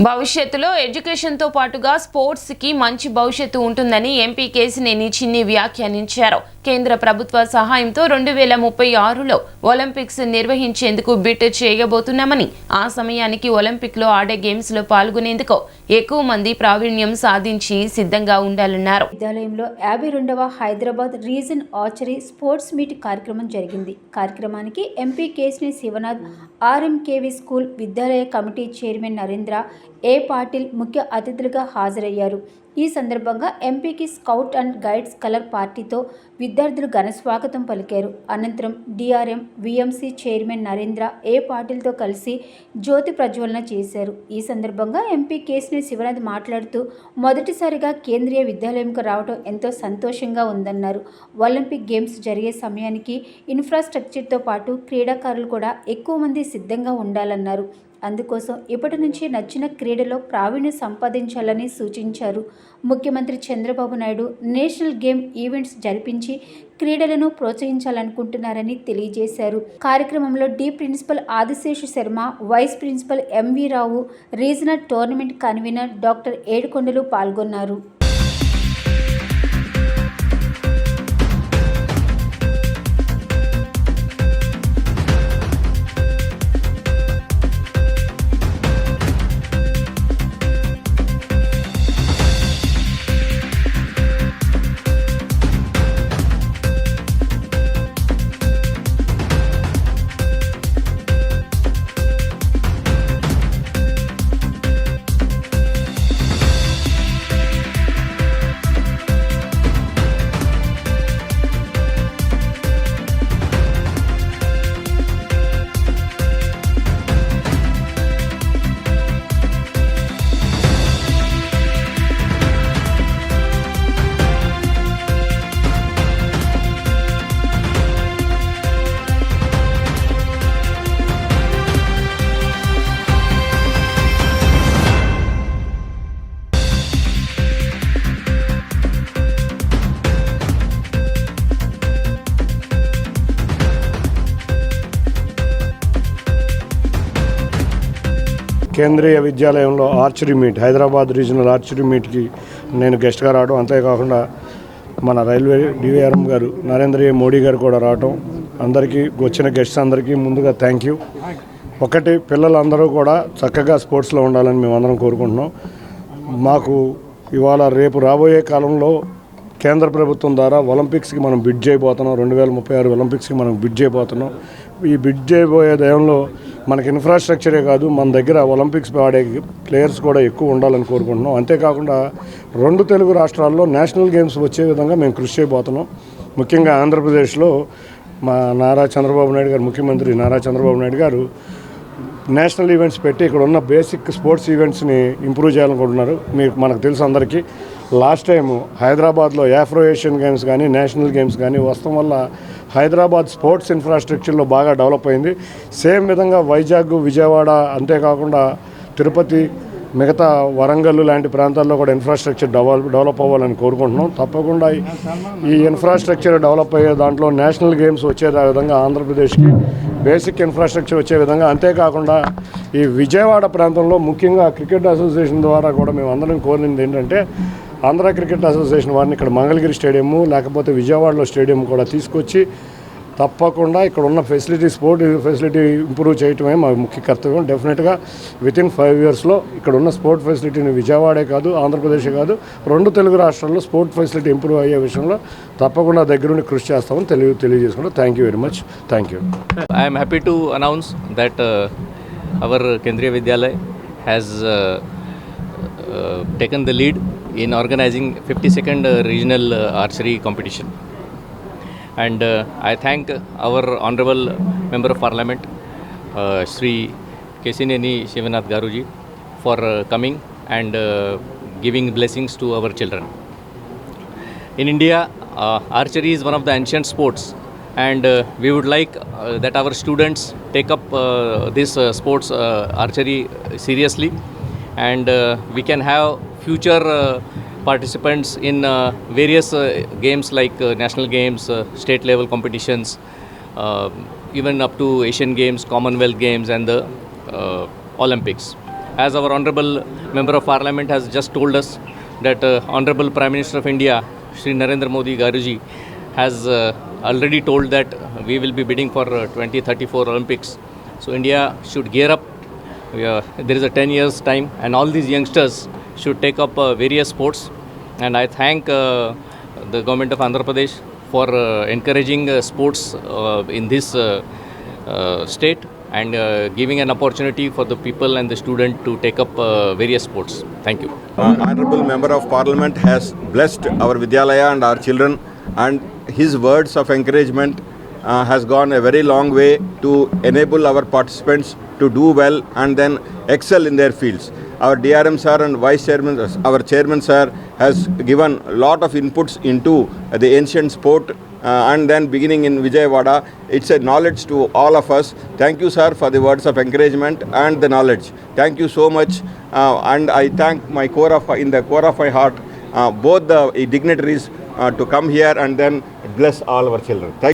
భవిష్యత్తులో ఎడ్యుకేషన్తో పాటుగా స్పోర్ట్స్కి మంచి భవిష్యత్తు ఉంటుందని ఎంపీ కేసినేని చిన్ని వ్యాఖ్యానించారు. కేంద్ర ప్రభుత్వ సహాయంతో రెండు వేల ముప్పై ఆరులో ఒలింపిక్స్ నిర్వహించేందుకు బిట్ చేయబోతున్నామని ఆ సమయానికి ఒలింపిక్లో ఆడే గేమ్స్లో పాల్గొనేందుకు ఎక్కువ మంది ప్రావీణ్యం సాధించి సిద్ధంగా ఉండాలన్నారు. విద్యాలయంలో యాభై రెండవ Hyderabad region archery sports meet కార్యక్రమం జరిగింది. కార్యక్రమానికి MP Kesineni Sivanath RMKV school Vidyalaya committee chairman Narendra A Patil ముఖ్య అతిథులుగా హాజరయ్యారు. ఈ సందర్భంగా ఎంపీకి స్కౌట్ అండ్ గైడ్స్ కలర్ పార్టీతో విద్యార్థులు ఘన స్వాగతం పలికారు. అనంతరం DRM VMC chairman Narendra A పాటిల్తో కలిసి జ్యోతి ప్రజ్వలన చేశారు. ఈ సందర్భంగా ఎంపీ కేసిని శివనాథ్ మాట్లాడుతూ మొదటిసారిగా కేంద్రీయ విద్యాలయంకు రావడం ఎంతో సంతోషంగా ఉందన్నారు. ఒలింపిక్ గేమ్స్ జరిగే సమయానికి ఇన్ఫ్రాస్ట్రక్చర్తో పాటు క్రీడాకారులు కూడా ఎక్కువ మంది సిద్ధంగా ఉండాలన్నారు. అందుకోసం ఇప్పటి నుంచి నచ్చిన క్రీడలో ప్రావీణ్యం సంపాదించాలని సూచించారు. ముఖ్యమంత్రి Chandrababu Naidu national game events జరిపించి క్రీడలను ప్రోత్సహించాలనుకుంటున్నారని తెలియజేశారు. కార్యక్రమంలో the principal Adiseshu Sharma vice principal MV Rao regional tournament convenor doctor Edukondalu పాల్గొన్నారు. కేంద్రీయ విద్యాలయంలో archery meet Hyderabad regional archery మీట్కి నేను గెస్ట్గా రావడం అంతేకాకుండా మన రైల్వే డివిఆర్ఎం గారు నరేంద్ర మోడీ గారు కూడా రావటం. అందరికీ వచ్చిన గెస్ట్స్ అందరికీ ముందుగా థ్యాంక్ యూ. ఒకటి పిల్లలందరూ కూడా చక్కగా స్పోర్ట్స్లో ఉండాలని మేము అందరం కోరుకుంటున్నాం. మాకు ఇవాళ రేపు రాబోయే కాలంలో కేంద్ర ప్రభుత్వం ద్వారా ఒలింపిక్స్కి మనం బిడ్ చేయబోతున్నాం. రెండు వేల ముప్పై ఆరు ఒలింపిక్స్కి మనం బిడ్ చేయబోతున్నాం. ఈ బిడ్ చేయబోయే దయంలో మనకి ఇన్ఫ్రాస్ట్రక్చరే కాదు మన దగ్గర ఒలింపిక్స్ ఆడే ప్లేయర్స్ కూడా ఎక్కువ ఉండాలని కోరుకుంటున్నాం. అంతేకాకుండా రెండు తెలుగు రాష్ట్రాల్లో నేషనల్ గేమ్స్ వచ్చే విధంగా మేము కృషి చేయబోతున్నాం. ముఖ్యంగా ఆంధ్రప్రదేశ్లో మా నారా చంద్రబాబు నాయుడు గారు ముఖ్యమంత్రి నారా చంద్రబాబు నాయుడు గారు నేషనల్ ఈవెంట్స్ పెట్టి ఇక్కడ ఉన్న బేసిక్ స్పోర్ట్స్ ఈవెంట్స్ని ఇంప్రూవ్ చేయాలనుకుంటున్నారు. మీకు మనకు తెలుసు అందరికీ లాస్ట్ టైం హైదరాబాద్లో యాఫ్రో ఏషియన్ గేమ్స్ కానీ నేషనల్ గేమ్స్ కానీ వస్తాం వల్ల హైదరాబాద్ స్పోర్ట్స్ ఇన్ఫ్రాస్ట్రక్చర్లో బాగా డెవలప్ అయింది. సేమ్ విధంగా వైజాగ్ విజయవాడ అంతేకాకుండా తిరుపతి మిగతా వరంగల్ లాంటి ప్రాంతాల్లో కూడా ఇన్ఫ్రాస్ట్రక్చర్ డెవలప్ డెవలప్ అవ్వాలని కోరుకుంటున్నాం. తప్పకుండా ఈ- ఇన్ఫ్రాస్ట్రక్చర్ డెవలప్ అయ్యే దాంట్లో నేషనల్ గేమ్స్ వచ్చే విధంగా ఆంధ్రప్రదేశ్కి బేసిక్ ఇన్ఫ్రాస్ట్రక్చర్ వచ్చే విధంగా అంతేకాకుండా ఈ విజయవాడ ప్రాంతంలో ముఖ్యంగా క్రికెట్ అసోసియేషన్ ద్వారా కూడా మేము అందరం కోరింది ఏంటంటే ఆంధ్ర క్రికెట్ అసోసియేషన్ వారిని ఇక్కడ మంగళగిరి స్టేడియము లేకపోతే విజయవాడలో స్టేడియం కూడా తీసుకొచ్చి తప్పకుండా ఇక్కడ ఉన్న ఫెసిలిటీ స్పోర్ట్ ఫెసిలిటీ ఇంప్రూవ్ చేయటమే మా ముఖ్య కర్తవ్యం. డెఫినెట్గా విత్ ఇన్ ఫైవ్ ఇయర్స్లో ఇక్కడ ఉన్న స్పోర్ట్ ఫెసిలిటీని విజయవాడే కాదు ఆంధ్రప్రదేశ్ కాదు రెండు తెలుగు రాష్ట్రాల్లో స్పోర్ట్ ఫెసిలిటీ ఇంప్రూవ్ అయ్యే విషయంలో తప్పకుండా దగ్గరుండి కృషి చేస్తామని తెలియ తెలియజేసుకుంటాం thank you very much thank you I'm happy to announce that our Kendriya Vidyalaya has taken the lead in organizing 52nd uh, regional uh, archery competition. And uh, I thank our honorable member of parliament, uh, Sri Kesineni Shivanath Garuji, for uh, coming and uh, giving blessings to our children. In India, uh, archery is one of the ancient sports, and uh, we would like uh, that our students take up uh, this uh, sports uh, archery seriously, and uh, we can have future uh, participants in uh, various games like national games, state level competitions, even up to Asian Games, Commonwealth Games, and the Olympics. as our honorable member of parliament has just told us that uh, honorable prime minister of india shri narendra modi garuji has uh, already told that we will be bidding for uh, 2034 olympics so india should gear up there is a 10 years time and all these youngsters should take up uh, various sports. And i thank uh, the government of andhra pradesh for uh, encouraging uh, sports uh, in this uh, uh, state and uh, giving an opportunity for the people and the student to take up uh, various sports. Thank you. Uh, honorable member of parliament has blessed our vidyalaya and our children and his words of encouragement uh, has gone a very long way to enable our participants to do well and then excel in their fields our drm sir and vice chairman our chairman sir has given a lot of inputs into the ancient sport uh, and then beginning in Vijayawada. It's a knowledge to all of us. Thank you, sir, for the words of encouragement and the knowledge. Thank you so much. Uh, and I thank my core of, in the core of my heart, uh, both the dignitaries uh, to come here and then bless all our children. Thank